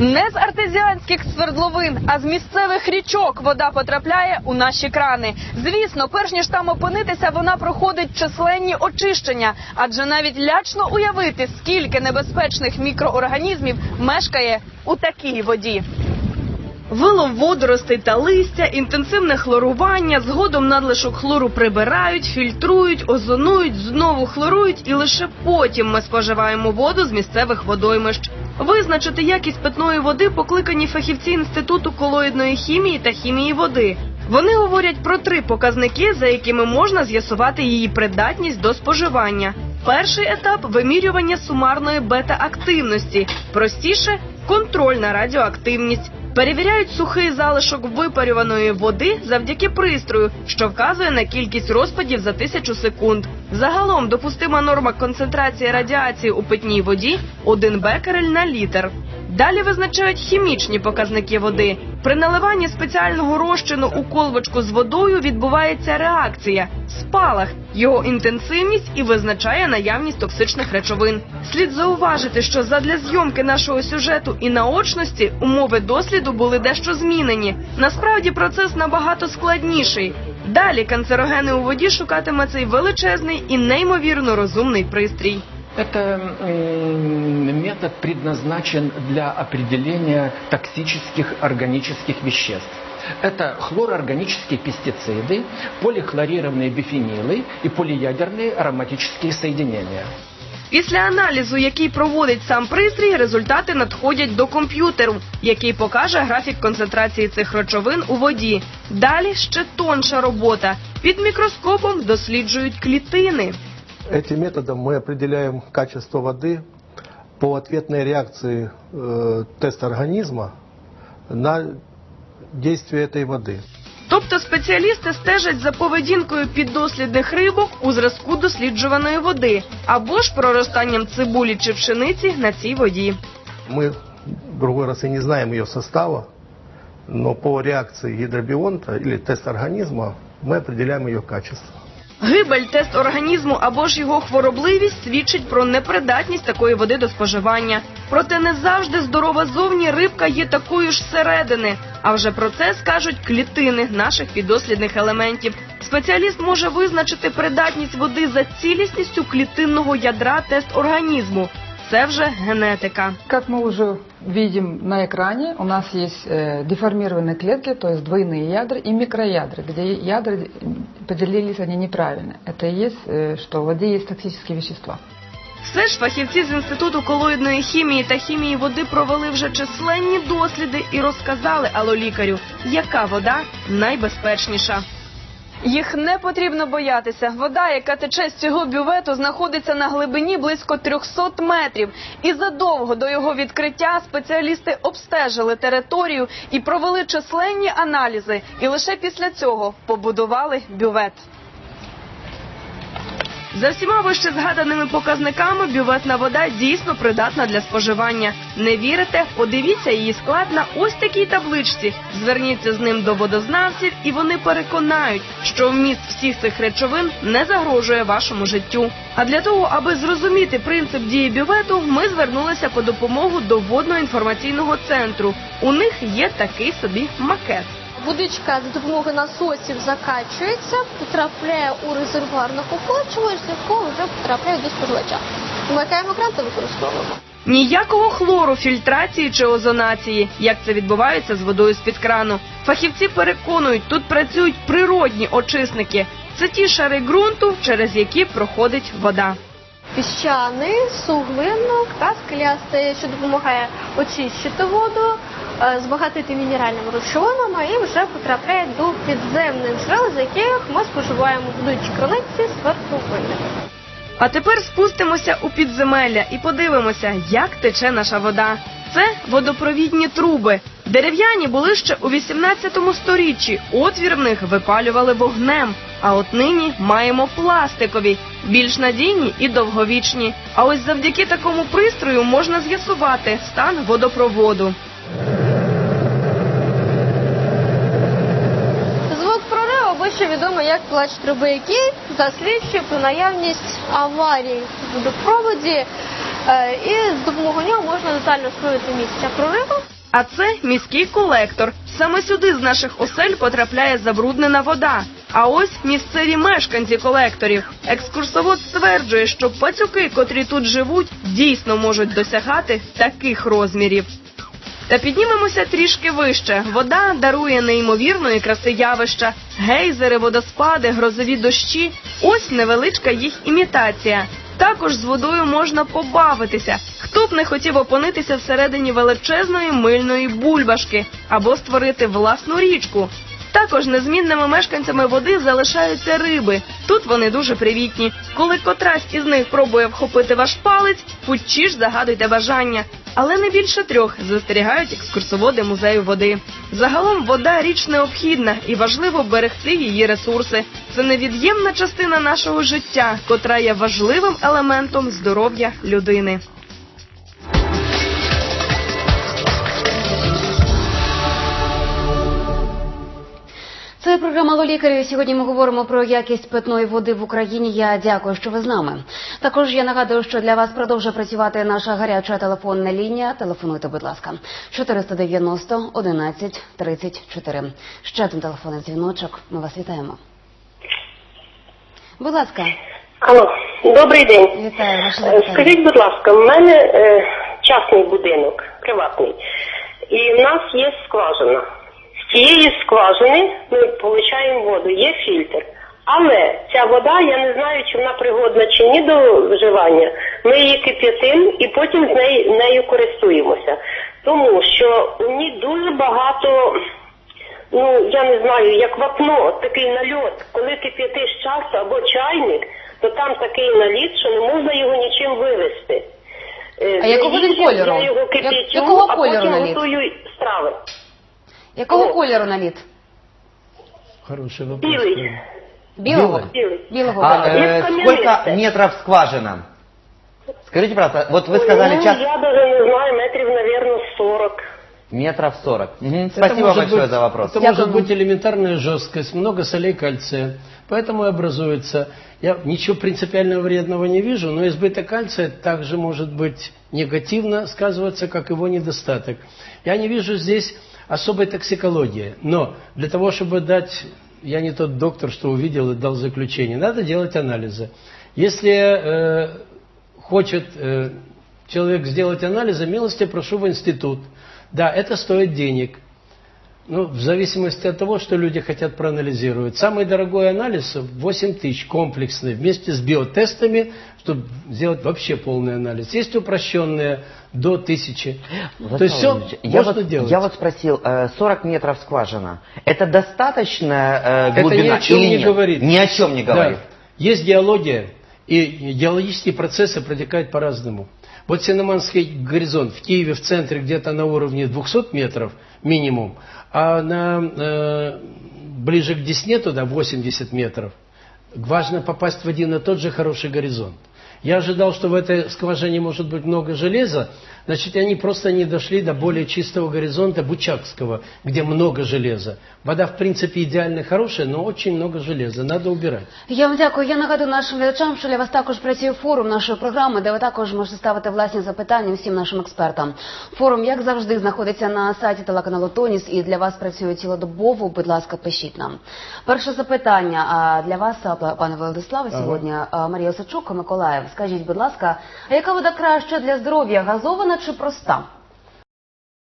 Не з артезіанських свердловин, а з місцевих річок вода потрапляє у наші крани. Звісно, перш ніж там опинитися, вона проходить численні очищення, адже навіть лячно уявити, скільки небезпечних мікроорганізмів мешкає у такій воді. Вилов водоростей та листя, інтенсивне хлорування, згодом надлишок хлору прибирають, фільтрують, озонують, знову хлорують, і лише потім ми споживаємо воду з місцевих водоймищ. Визначити якість питної води покликані фахівці інституту колоїдної хімії та хімії води. Вони говорять про три показники, за якими можна з'ясувати її придатність до споживання. Перший етап вимірювання сумарної бета-активності, простіше контрольна радіоактивність. Перевіряють сухий залишок випарюваної води завдяки пристрою, що вказує на кількість розпадів за тисячу секунд. Загалом допустима норма концентрації радіації у питній воді 1 бекерель на літр. Далі визначають хімічні показники води. При наливанні спеціального розчину у колбочку з водою відбувається реакція спалах. Його інтенсивність і визначає наявність токсичних речовин. Слід зауважити, що задля зйомки нашого сюжету і наочності умови досліду були дещо змінені. Насправді процес набагато складніший. Далі канцерогени у воді шукатиме цей величезний і неймовірно розумний пристрій. Это м, метод предназначен для определения токсических органических веществ. Это хлороорганические пестициды, полихлорированные бифенилы и полиядерные ароматические соединения. Після аналізу, який проводить сам пристрій, результати надходять до комп'ютеру, який покаже графік концентрації цих речовин у воді. Далі ще тонша робота. Під мікроскопом досліджують клітини. Этим методом мы определяем качество воды по ответной реакции э, теста организма на действие этой воды. Тобто спеціалісти стежать за поведінкою піддослідних рибок у зразку досліджуваної води або ж проростанням цибулі чи пшениці на цій воді. Мы в другой раз и не знаем ее состава, но по реакции гидробионта или теста организма мы определяем ее качество. Гибель тест організму або ж його хворобливість свідчить про непридатність такої води до споживання. Проте не завжди здорова зовні рибка є такою ж зсередини. А вже про це скажуть клітини наших піддослідних елементів. Спеціаліст може визначити придатність води за цілісністю клітинного ядра тест організму. Це вже генетика. Как мы уже видим на экране, у нас есть э, деформированные клетки, то есть двойные ядра и микроядра, где ядра э, поделились они неправильно. Это и есть, э, что в воде есть токсические вещества. Все ж фахівці з інституту колоїдної хімії та хімії води провели вже численні досліди і розказали алолікарю, яка вода найбезпечніша. Їх не потрібно боятися. Вода, яка тече з цього бювету, знаходиться на глибині близько 300 метрів. І задовго до його відкриття спеціалісти обстежили територію і провели численні аналізи. І лише після цього побудували бювет. За всіма вище згаданими показниками бюветна вода дійсно придатна для споживання. Не вірите? Подивіться її склад на ось такій табличці. Зверніться з ним до водознавців, і вони переконають, що вміст всіх цих речовин не загрожує вашому життю. А для того, аби зрозуміти принцип дії бювету, ми звернулися по допомогу до водно-інформаційного центру. У них є такий собі макет. Водичка за допомогою насосів закачується, потрапляє у резервуар накопичувач, з якого вже потрапляє до споживача. Вмикаємо кран та використовуємо. Ніякого хлору, фільтрації чи озонації, як це відбувається з водою з-під крану. Фахівці переконують, тут працюють природні очисники. Це ті шари ґрунту, через які проходить вода. Піщаний, суглинок та скелястий, що допомагає очищити воду, збагатити мінеральними речовинами і вже потрапляє до підземних джерел, з яких ми споживаємо водичі краниці свердловини. А тепер спустимося у підземелля і подивимося, як тече наша вода. Це водопровідні труби. Дерев'яні були ще у 18 сторіччі. Отвір в них випалювали вогнем. А от нині маємо пластикові, більш надійні і довговічні. А ось завдяки такому пристрою можна з'ясувати стан водопроводу. Звук прориву або ще відомо як плач труби, який засвідчує про наявність аварії в водопроводі. Е, І з допомогою нього можна детально встановити місця прориву. А це міський колектор. Саме сюди з наших осель потрапляє забруднена вода. А ось місцеві мешканці колекторів. Екскурсовод стверджує, що пацюки, котрі тут живуть, дійсно можуть досягати таких розмірів. Та піднімемося трішки вище. Вода дарує неймовірної краси явища. Гейзери, водоспади, грозові дощі. Ось невеличка їх імітація. Також з водою можна побавитися. Хто б не хотів опинитися всередині величезної мильної бульбашки або створити власну річку. Також незмінними мешканцями води залишаються риби. Тут вони дуже привітні. Коли котрась із них пробує вхопити ваш палець, пучі ж загадуйте бажання. Але не більше трьох застерігають екскурсоводи музею води. Загалом вода річ необхідна і важливо берегти її ресурси. Це невід'ємна частина нашого життя, котра є важливим елементом здоров'я людини. Це програма «Лікарі». Сьогодні ми говоримо про якість питної води в Україні. Я дякую, що ви з нами. Також я нагадую, що для вас продовжує працювати наша гаряча телефонна лінія. Телефонуйте, будь ласка, 490 11 34. Ще один телефонний дзвіночок. Ми вас вітаємо. Будь ласка, Алло, добрий день. вітаю ваше Е, запитання. Скажіть, будь ласка, в мене е, частний будинок, приватний, і в нас є скважина. З цієї скважини ми отримуємо воду, є фільтр. Але ця вода, я не знаю, чи вона пригодна чи ні до вживання. Ми її кип'ятимо і потім з нею, нею користуємося. Тому що у ній дуже багато, ну я не знаю, як вапно, такий нальот. Коли кип'ятиш часто або чайник, то там такий наліт, що не можна його нічим вивести. Е, А якого він кольору? Я його кип'ячу, а потім наліт? готую страви. Якого О. кольору наліт? Хороший вопрос. Білий. Білого? Білий. Білого А кольору. э, Как сколько каменистая. метров скважина? Скажите, пожалуйста, вот вы сказали ну, час я даже не знаю, метрів, наверное, 40. метров 40. Мгм, Это Спасибо может большое быть- за вопрос. Это может быть элементарная жесткость, много солей кальция. Поэтому и образуется. Я ничего принципиального вредного не вижу, но избыток кальция также может быть негативно сказываться, как его недостаток. Я не вижу здесь особой токсикологии. Но для того, чтобы дать, я не тот доктор, что увидел и дал заключение, надо делать анализы. Если э, хочет э, человек сделать анализы, милости прошу в институт. Да, это стоит денег. Ну, в зависимости от того, что люди хотят проанализировать. Самый дорогой анализ 8 тысяч комплексный вместе с биотестами, чтобы сделать вообще полный анализ. Есть упрощенные до тысячи. То есть все Владимир я можно вот, делать. Я вот спросил, э, 40 метров скважина. Это достаточная э, Это глубина ни о чем не нет? говорит. Ни о чем не Да. говорит. Есть геология, и геологические процессы протекают по-разному. Вот Синоманский горизонт в Киеве в центре где-то на уровне 200 метров минимум, а на, э, ближе к Десне туда 80 метров. Важно попасть в один и тот же хороший горизонт. Я ожидал, что в этой скважине может быть много железа, значит, они просто не дошли до более чистого горизонта Бучакского, где много железа. Вода, в принципе, идеально хорошая, но очень много железа, надо убирать. Я вам дякую. Я нагадую нашим глядачам, що для вас також працює форум нашої програми, де ви також можете ставити власні запитання всім нашим експертам. Форум, як завжди, знаходиться на сайті телеканалу Тоніс і для вас працює цілодобово. Будь ласка, пишіть нам. Перше запитання а, для вас, а, пане Владиславе, сьогодні а, Марія Осадчук, Миколаїв. Скажіть, будь ласка, а яка вода краща для здоров'я, газована чи проста?